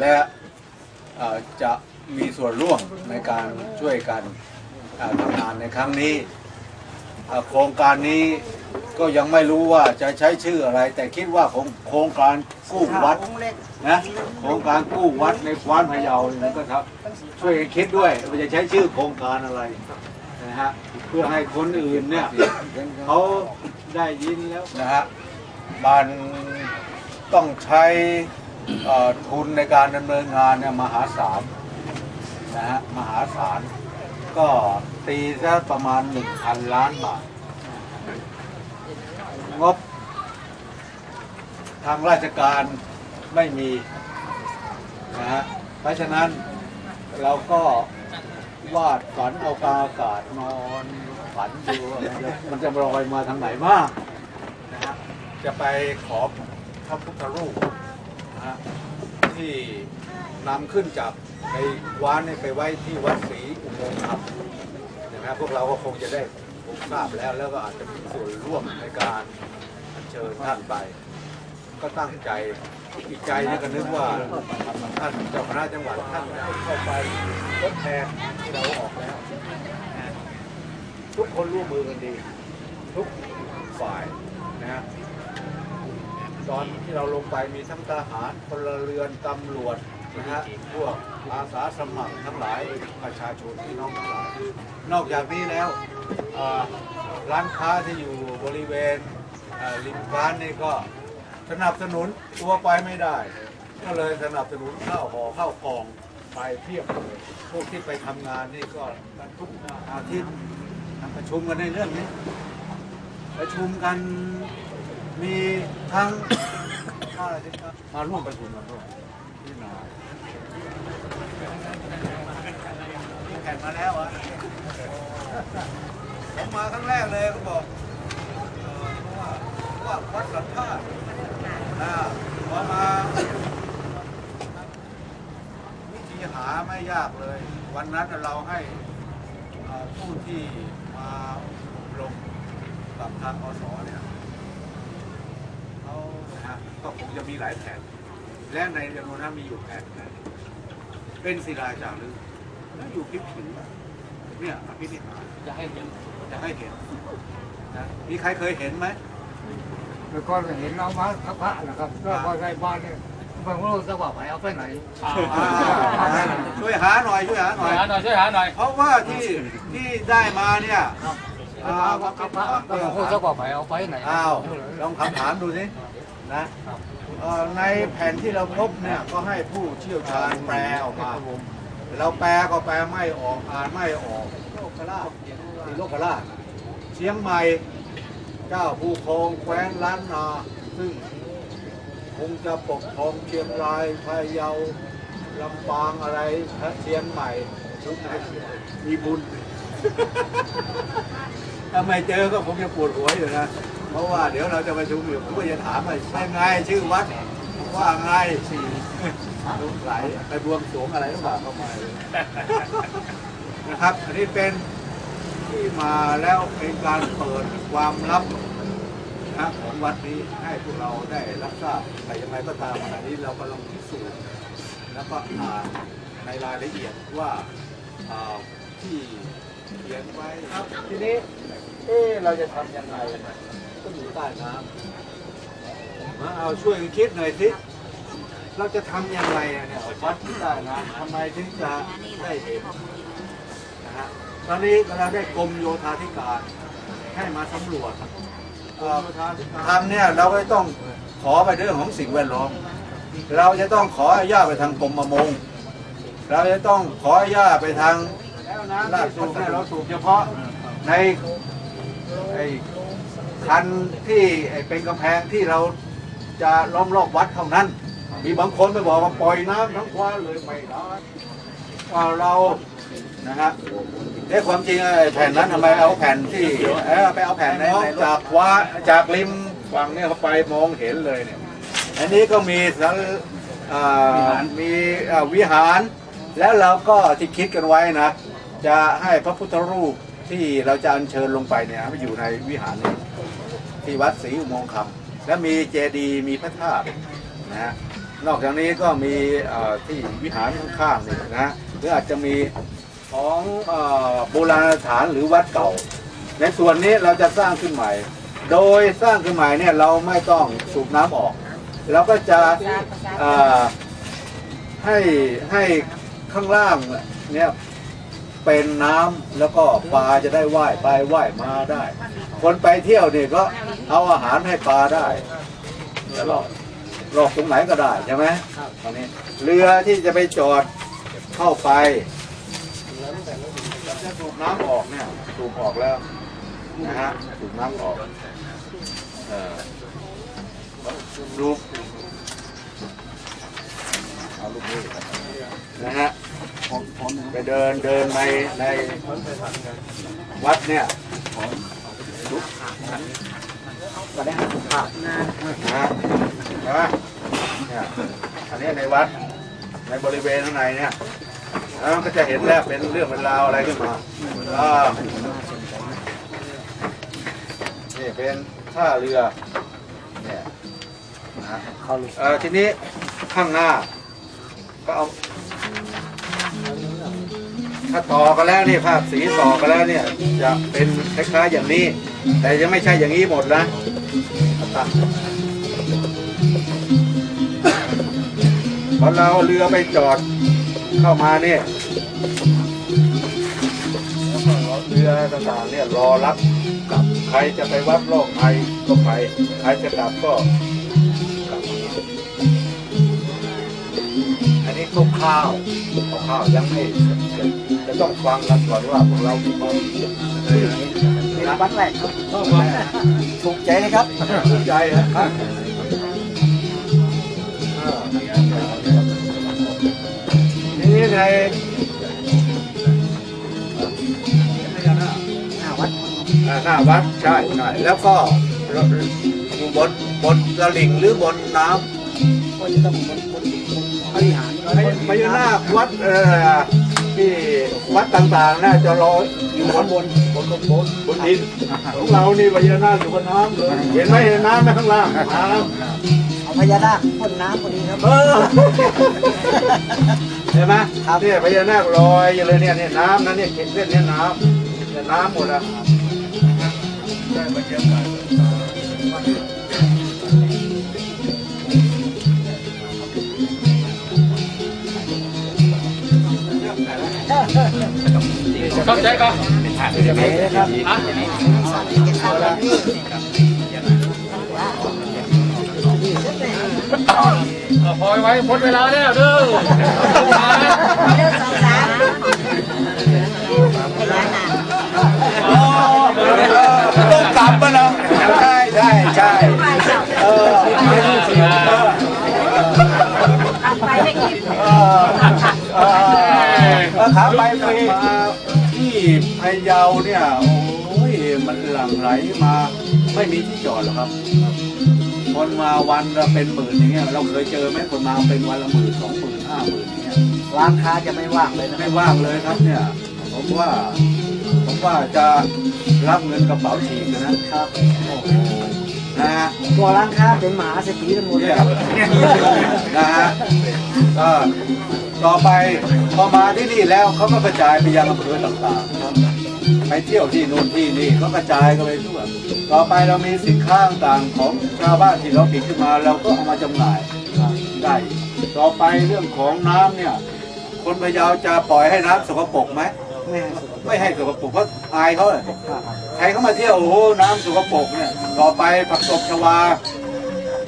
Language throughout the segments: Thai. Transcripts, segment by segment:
และจะมีส่วนร่วมในการช่วยกันทำงานในครั้งนี้ โครงการนี้ก็ยังไม่รู้ว่าจะใช้ชื่ออะไร แต่คิดว่าโครงโครงการกู้วัดนะโครงการกู้วัดในกว้านพะเยาเนี่ยก็ครับช่วยคิดด้วยว่าจะใช้ชื่อโครงการอะไรนะฮะเพื่อให้คนอื่นเนี่ยเขาได้ยินแล้วนะฮะมันต้องใช้ ทุนในการดำเนินงานเนี่ยมหาศาลนะฮะมหาศาลก็ตีซะประมาณ 1,000 ล้านบาท งบ ทางราชการไม่มีนะฮะเพราะฉะนั้นเราก็วาดฝันเอากาอากาศนอนฝันดูว่ามันจะมันจะลอยมาทางไหนมากนะฮะจะไปขอพระพุทธรูป นำขึ้นจากในวานนี่ไปไว้ที่วัดศรีอุโมงค์ธรรมนะครับพวกเราก็คงจะได้ทราบแล้วแล้วก็อาจจะมีส่วนร่วมในการเชิญท่านไป ก็ตั้งใจอีกใจนี่ก็นึกว่าท่านเจ้าคณะจังหวัดท่านจะเข้าไปทดแทนที่เราออกแล้ว ทุกคนร่วมมือกันดี ทุกฝ่ายนะตอนที่เราลงไปมีทั้งทหารพลเรือนตำรวจ นะฮะพวกอาสาสมัครทั้งหลายประชาชนที่น้องทั้งหลายนอกจากนี้แล้วร้านค้าที่อยู่บริเวณริมร้านนี่ก็สนับสนุนตัวไปไม่ได้ ก็เลยสนับสนุนข้าวห่อข้าวกล่องไปเพียบเลยพวกที่ไปทำงานนี่ก็ทุกอาทิตย์ประชุมกันในเรื่องนี้ ประชุมกันมีทั้งอะไรที่ครับมาร่วมประชุมกันด้วย แข่งมาแล้วเหรอผมมาครั้งแรกเลยก็บอกเอ่อว่าว่าวัดสัทธาตุนะพอมาวิธีหาไม่ยากเลย วันนั้นเราให้ผู้ที่มาอบรมกับทางอสเนี่ยเขานะฮะก็คงจะมีหลายแผน และในจำนวนนั้นมีอยู่แผนหนึ่งเป็นศิลาจารึกแล้วอยู่พิพิธเนี่ยอภินิหารจะให้เห็นจะให้เห็นนะมีใครเคยเห็นไหมเมื่อก่อนก็เห็นเอามาพระพระนะครับก็พอใส่บ้านเนี่ยบางคนจะว่าไปเอาไปไหนอ่าช่วยหาหน่อยช่วยหาหช่น่วอยยหาหน่อยช่วยหาหน่อยเพราะว่าที่ที่ได้มาเนี่ยอ่าเอาพระพระบางคนจะว่าไปเอาไปไหนอ้าวลองคำถามดูสิ นะเอ่อในแผ่นที่เราพบเนี่ยก็ให้ผู้เชี่ยวชาญแปลออกมาเราแปลก็แปลไม่ออกอ่านไม่ออกโลกราชที่โลกราชเชียงใหม่เจ้าผู้ครองแคว้นล้านนา ซึ่งคงจะปกครองเชียงรายพะเยาลำปางอะไรเชียงใหม่ชุดไหนมีบุญถ้าไม่เจอก็คงจะปวดหัวอยู่นะ เพราะว่าเดี๋ยวเราจะประชุมอยู่ผมก็จะถามว่าเป็นไงชื่อวัดว่าไงลูกไหลไปบวงสรวงอะไรหรือเปล่าเข้ามานะครับ อันนี้เป็นที่มาแล้วเป็นการเปิดความลับนะของวัดนี้ให้พวกเราได้รับทราบแต่ยังไงก็ตามขณะนี้เรากำลังพิสูจน์แล้วก็อ่านในรายละเอียดว่าที่เขียนไว้ครับทีนี้เอ๊เราจะทำยังไง ก็อยู่ใต้น้ำมาเอาช่วยกันคิดหน่อยสิเราจะทำยังไงอะเนี่ยวัดที่ได้นะทำไมถึงจะได้เห็นนะฮะตอนนี้เราได้กรมโยธาธิการให้มาสำรวจเอ่อทำเนี่ยเราก็ต้องขอไปเรื่องของสิ่งแวดล้อม เราจะต้องขออนุญาตไปทางกรมประมง เราจะต้องขออนุญาตไปทางราชสูบเนี่ยเราสูบเฉพาะในไอ้ คันที่ไอ้เป็นกำแพงที่เราจะล้อมรอบวัดเท่านั้น มีบางคนไปบอกว่าปล่อยน้ำทั้งควานเลยไม่ได้ว่าเรานะฮะเอ๊ะความจริงไอ้แผ่นนั้นทำไมเอาแผ่นที่เออไปเอาแผ่นในจากว่าจากริมฝั่งเนี่ยเขาไปมองเห็นเลยเนี่ยอันนี้ก็มีสังอ่ามีอ่าวิหาร แล้วเราก็ที่คิดกันไว้นะ จะให้พระพุทธรูปที่เราจะอัญเชิญลงไปเนี่ยไปอยู่ในวิหารนี้ ที่วัดศรีอุโมงค์คำและมีเจดีย์มีพระธาตุนะฮะนอกจากนี้ก็มีที่วิหารข้างๆนี่นะหรืออาจจะมีของโบราณสถานหรือวัดเก่า ในส่วนนี้เราจะสร้างขึ้นใหม่ โดยสร้างขึ้นใหม่เนี่ยเราไม่ต้องสูบน้ำออกเราก็จะให้ให้ข้างล่างเนี่ย เป็นน้ำแล้วก็ปลาจะได้ว่ายไปว่ายมาได้ คนไปเที่ยวเนี่ยก็เอาอาหารให้ปลาได้แล้วก็หลอกตรงไหนก็ได้ใช่ไหมตอนนี้เรือที่จะไปจอดเข้าไปจะสูบน้ำออกเนี่ยสูบออกแล้วนะฮะสูบน้ำออกเออดูเอาลูกนี้นะฮะ ไปเดินเดินในในวัดเนี่ยก็ได้ภาพนะฮะใช่ไหมเนี่ยอันนี้ในวัดในบริเวณข้างในเนี่ยแล้วก็จะเห็นแล้วเป็นเรื่องเป็นราวอะไรขึ้นมาอ่านี่เป็นท่าเรือเนี่ยนะเออทีนี้ข้างหน้าก็เอา ถ้าต่อกันแล้วนี่ภาพสีต่อกันแล้วเนี่ยจะเป็นคล้ายๆอย่างนี้ แต่ยังไม่ใช่อย่างนี้หมดนะตั้งพอเราเรือไปจอดเข้ามาเนี่ยเรือต่างๆเนี่ยรอรับกลับใครจะไปวัดโลกภัยก็ไปใครจะกลับก็ คร่าวๆคร่าวๆยังไม่จะต้องฟังกันก่อนว่าพวกเรามีความคิดเออเป็นวัดแรกครับถูกใจเลยครับภูมิใจนะครับนี้ในหน้าวัดหน้าวัดใช่ใช่แล้วก็อยู่บนบนตลิ่งหรือบนน้ำก็จะต้องบนบน บริหารพญานาควัดเอ่อที่วัดต่างๆน่าจะรออยู่บนบนบนบนบนบนดินของเรานี่พญานาคอยู่บนน้ำเลยเห็นไหมเห็นน้ำไหมข้างล่างน้เอาพญานาคพ่นน้ำพอดีครับเห็นไหมเนี่ยพญานาคลอยอยู่เลยเนี่ยเนี่ยน้ำนะเนี่ยเส้นเนี่ยน้ำเนี่ยน้ำหมดอะได้บรรยากาศ เข้าใจก็ครับพอยไว้พ้นเวลาแล้วเด้ออ๋อต้อง อขาไปไปมาที่พะเยาเนี่ยโอ้ยมันหลั่งไหลมา ไม่มีที่จอดหรอกครับ คนมาวันละเป็นหมื่นอย่างเงี้ยเราเคยเจอไหมคนมาเป็นวันละหมื่นสองหมื่นห้าหมื่นอย่างเงี้ยร้านค้าจะไม่ว่างเลยนะไม่ว่างเลยครับเนี่ย ผมว่า ผมว่าจะรับเงินกระเป๋าฉีกนะครับ นะฮะตัวร้านค้าเป็นมหาเศรษฐีทั้งหมดเลเนี่ยยครับนะฮะก็ต่อไปพอมาที่นี่แล้วเขาก็กระจายไปยังอำเภอต่างๆครับไปเที่ยวที่นู่นที่นี่เขากระจายกันไปทั่วต่อไปเรามีสินค้าต่างๆของชาวบ้านที่เราผลิตขึ้นมาเราก็เอามาจำหน่ายได้ต่อไปเรื่องของน้ำเนี่ย คนพะเยาจะปล่อยให้น้ำสกปรกไหมไม่ให้สุข ไม่ให้สกปรกเพราะอายเขาเลยใครเขามาเที่ยวโอ้โหน้ำสกปรกเนี่ยต่อไปผักตบชวา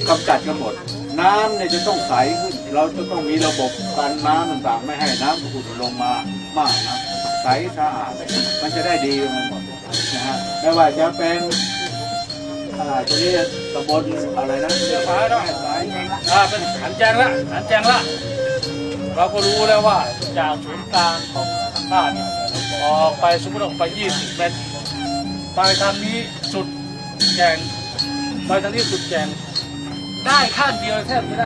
กำจัดกันหมด น้ำเนี่ยจะต้องใสขึ้นเราจะต้องมีระบบกันน้ำต่างๆ ไม่ให้น้ำขุ่นลงมามากนะใสสะอาดมันจะได้ดีกันหมดนะฮะไม่ว่าจะเป็นอ่าตัวนี้ตำบลอะไรนะเรือฟ้าเนาะสายอ่าเป็นขันแจงละขันแจงละเราก็รู้แล้วว่าจากศูนย์กลางของทางภาคเนี่ย ออกไปสมมติออกไป 20 เมตร ไปทางนี้สุดแกงไปทางนี้สุดแกงได้ข้างเดียวแทบไม่ได้